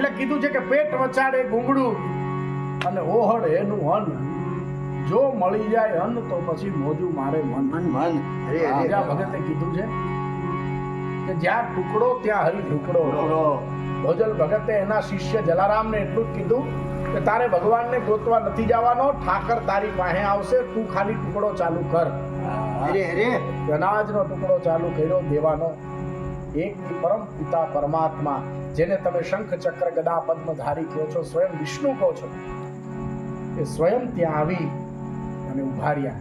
એટલે કીધું છે કે પેટ વચાડે ગુંગળું અને ઓહળ એનું અન્ન જો મળી જાય અન્ન તો પછી મોજું મારે મન. મન મન. રાજા ભગતે કીધું છે કે જ્યાં ટુકડો ત્યાં હરી ટુકડો. ભજલ ભગતે એના શિષ્ય જલારામને એટલું જ કીધું કે તારે ભગવાનને ગોતવા નથી જવાનો ઠાકર તારી પાસે આવશે તું ખાલી ટુકડો ચાલુ કર. અરે અરે. અનાજનો ટુકડો ચાલુ કર્યો દેવાનો. એક પરમ પિતા પરમાત્મા. જેને તમે શંખ ચક્ર ગદા પદ્મધારી કહો છો સ્વયં વિષ્ણુ કહો છો એ સ્વયં ત્યાં આવી અને ઊભા રહ્યા.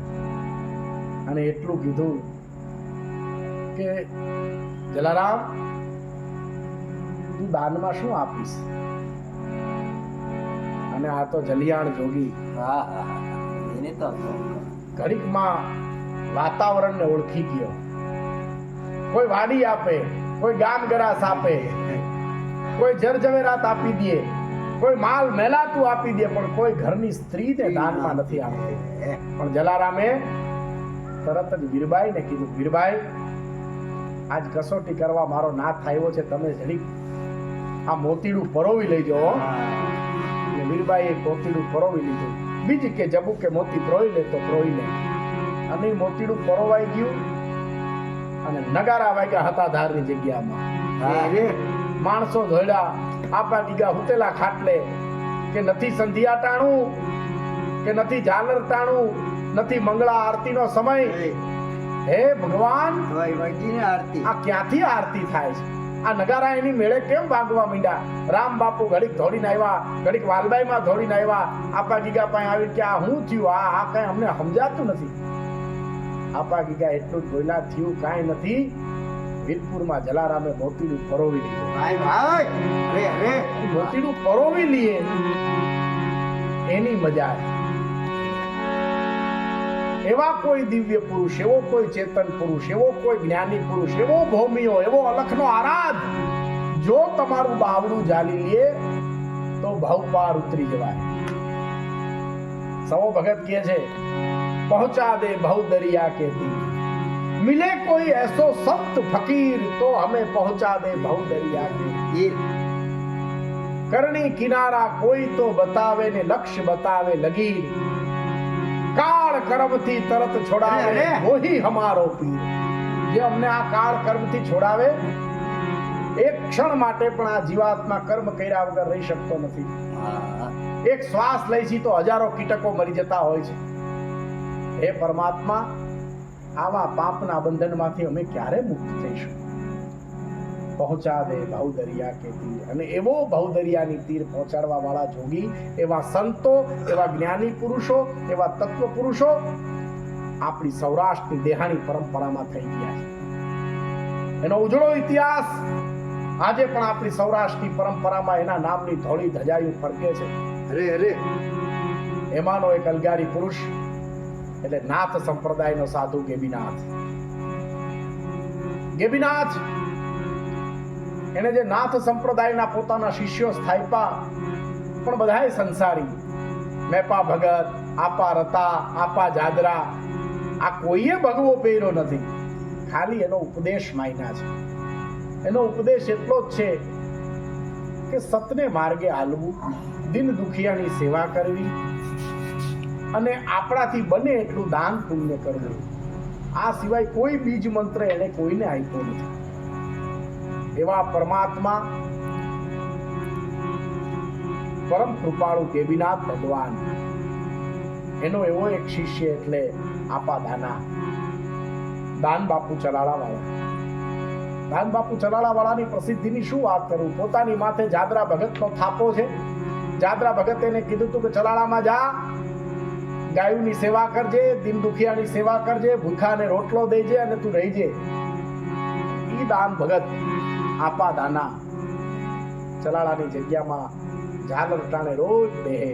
અને એટલું કીધું કે જલારામ તું દાનમાં શું આપીશ? અને આ તો જલિયાણ જોગી. હા. એને તો ઘડીકમાં વાતાવરણને ઓળખી ગયો. કોઈ વાડી આપે કોઈ ગામ ગરાસ આપે. કોઈ જરજવેરાત આપી દે, કોઈ માલ મેલાતું આપી દે, પણ કોઈ ઘરની સ્ત્રીને દાનમાં નથી આપતી. પણ જલારામે તરત જ વીરબાઈને કીધું, વીરબાઈ, આજ કસોટી કરવા મારો નાથ આવ્યો છે, તમે જરીક આ મોતીડું પરોવી લેજો. વીરબાઈ વીરબાઈએ મોતીડું પરોવી લીધું. બીજી કે જબુ કે મોતી પ્રોઈ લે તો પ્રોઈ લે. અને મોતીડું પરોવાઈ ગયું અને નગારા વાગ્યા હતા ધારની જગ્યામાં. માણસો ધોળ્યા આપા દીગા હુતેલા ખાટલે કે નથી સંધ્યા ટાણું કે નથી ઝાલર ટાણું નથી મંગળા આરતીનો સમય. હે ભગવાન આરતી. આ ક્યાંથી આરતી થાય છે? આ નગારા એની મેળે કેમ ભાગવા માંડ્યા? રામ બાપુ ઘડીક ધોડીને આવ્યા ઘડીક વાલબાઈમાં ધોડીને આવ્યા. આપા ગીગા પાસે આવી કે આ હું થયું? આ આ કઈ અમને સમજાતું નથી. આપા ગીગા એટલું જ થયું કાંઈ નથી. વીરપુરમાં જલારામે મોતીડું પરોવી લીધું. ભાઈ ભાઈ અરે અરે. મોતીડું પરોવી લઈએ એની મજા એવા કોઈ દિવ્ય પુરુષ એવો કોઈ ચેતન પુરુષ એવો કોઈ જ્ઞાની પુરુષ એવો ભૌમિયો એવો અલખનો આરાધ જો તમારું બાવડું જાલી લે તો ભાવ પાર ઉતરી જવાય. સવો ભગત કહે છે પહોંચા દે ભાવ દરિયા કે તીર મિલે કોઈ એસો સંત ફકીર તો हमें પહોંચા દે बहु દરિયા के. એ કરણી કિનારા કોઈ તો બતાવે ને લક્ષ્ય બતાવે લગીર કાળ કર્મથી તરત છોડાવે. વહી હમારો પીર જે અમને આ કાળ કર્મથી છોડાવે એક ક્ષણ માટે પણ આ જીવાત્મા કર્મ કર્યા વગર રહી શકતો નથી એક શ્વાસ લઈ છી તો હજારો કીટકો મરી જતા હોય છે હે પરમાત્મા આવા પાપના બંધનમાંથી અમે ક્યારે મુક્ત થઈશું? પહોંચા દે ભાવદરિયા કે તીર. અને એવો ભાવદરિયાની તીર પહોંચાડવા વાળા જોગી એવા સંતો એવા જ્ઞાની પુરુષો એવા તત્વ પુરુષો આપણી સૌરાષ્ટ્રની દેહાણી પરંપરામાં થઈ ગયા છે. એનો ઉજળો ઇતિહાસ આજે પણ આપણી સૌરાષ્ટ્રની પરંપરામાં એના નામની ધોળી ધજાયું ફરકે છે. અરે અરે. એમાંનો એક અલગારી પુરુષ એટલે નાથ સંપ્રદાયનો સાધુ ગેબીનાથ. ગેબીનાથ, એને જે નાથ સંપ્રદાયના પોતાના શિષ્યો સ્થાપ્યા પણ બધાય સંસારી. મેપા ભગત, આપા રતા, આપા જાદરા, આ કોઈએ ભગવો પહેર્યો નથી. ખાલી એનો ઉપદેશ માયના છે. એનો ઉપદેશ એટલો જ છે કે સતને માર્ગે હાલવું, દિન દુખિયાની સેવા કરવી અને આપણાથી બને એટલું દાન પુણ્ય કરવું. આ સિવાય કોઈ બીજ મંત્ર એને કોઈને આપ્યો નથી. એવા પરમાત્મા પરમ કૃપાળુ દેવીનાથ ભગવાન. એનો એવો એક શિષ્ય એટલે આપા દાના દાન બાપુ ચલાળા વાળા દાન બાપુ ચલાળા વાળાની પ્રસિદ્ધિની શું વાત કરું? પોતાની માથે જાદરા ભગતનો થાપો છે. જાદરા ભગત એને કીધું તું કે ચલાળામાં જા ગાયુની સેવા કરજે દિન દુખિયાની સેવા કરજે ભૂખાને રોટલો દેજે અને તું રહીજે. ઈ દાન ભગત આપા દાના. ચલાળાની જગ્યામાં ઝાલર ટાણે રોજ બેહે.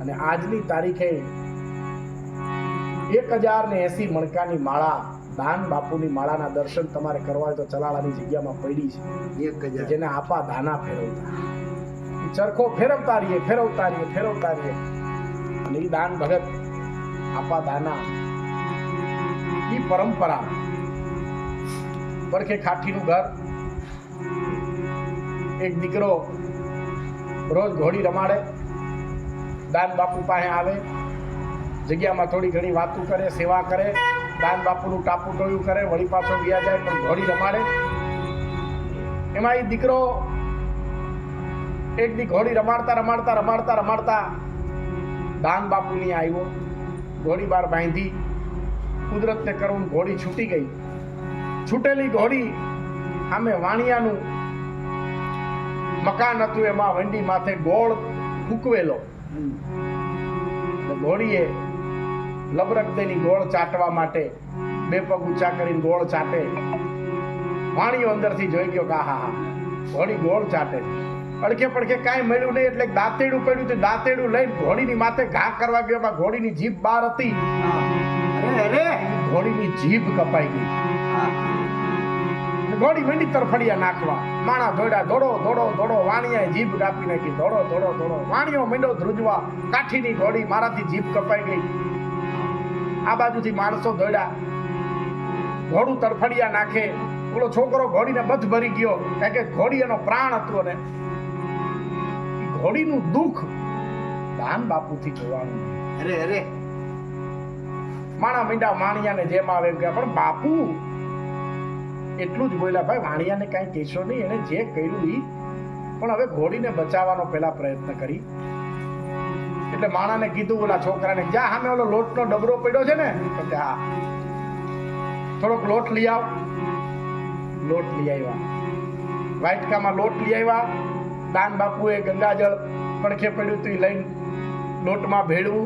અને આજની તારીખે એક હજાર ને એસી મણકાની માળા દાન બાપુની માળાના દર્શન તમારે કરવા હોય તો ચલાળાની જગ્યામાં પડી છે. એક હજાર. જેને આપા દાના ફેરવતા. ચરખો ફેરવતા રહીએ ફેરવતા રહીએ ફેરવતા રહીએ. ઈ ભગત, આપા દાના. ઈ પરંપરા. પરખે ખાઠીનું ઘર. એક દીકરો રોજ ઘોડી રમાડે. દાન બાપુ પાસે આવે. જગ્યામાં થોડી ઘણી વાતો કરે, સેવા કરે. દાન બાપુનું ટાપુ ટોયું કરે, વળી પાછો ગયા જાય, પણ ઘોડી રમાડે. એમાં એ દીકરો એક દી ઘોડી રમાડતા રમાડતા રમાડતા રમાડતા દાન બાપુની આવ્યો ઘોડી બાર બાંધી, કુદરતને કરવું ઘોડી છૂટી ગઈ. છૂટેલી ઘોડી સામે વાણિયાનું મકાન હતું, એમાં વંડી માથે ગોળ ફૂકવેલો. ઘોડીએ લબરક તેની ગોળ ચાટવા માટે બે પગ ઊંચા કરીને ગોળ ચાટે. વાણીઓ અંદરથી જોઈ ગયો કે હા હા ઘોડી ગોળ ચાટે. અડકે પડખે કાંઈ મળ્યું નહીં એટલે દાંતેડું પડ્યું તો દાંતેડું લઈને ઘોડીની માથે ઘા કરવા ગયો એમાં ઘોડીની જીભ બહાર હતી. અરે ઘોડીની જીભ કપાઈ ગઈ. ઘોડી મંડી તરફડિયા નાખવા. માણા દોડા દોડો દોડો દોડો વાણિયા જીભ કાપી નાખી. દોડો દોડો દોડો વાણિયો મંડો ધ્રુજવા. કાઠીની ઘોડી મારાથી જીભ કપાઈ ગઈ. આ બાજુથી માણસો દોડ્યા ઘોડું તરફડિયા નાખે. ઓલો છોકરો ઘોડીને બધ ભરી ગયો. કારણ કે ઘોડી એનો પ્રાણ હતો ને. ઘોડીનું દુઃખ દાન બાપુથી જોવાનું અરે અરે. માણા મીંડા માણિયાને જેમ આવે એમ કે પણ બાપુ એટલું જ બોલ્યા ભાઈ વાણિયાને કાંઈ કહેશો નહીં એને જે કર્યું એ પણ હવે ઘોડીને બચાવવાનો પહેલા પ્રયત્ન કરી. એટલે માણાને કીધું ઓલા છોકરાને જ્યાં સામે ઓલો લોટનો ડબરો પડ્યો છે ને? તો કે હા. થોડોક લોટ લઈ આવ. લોટ લઈ આવ્યા. વાઇટકામાં લોટ લઈ આવ્યા. દાન બાપુએ ગંગાજળ પડખે પડ્યું હતું લઈને લોટમાં ભેળવું.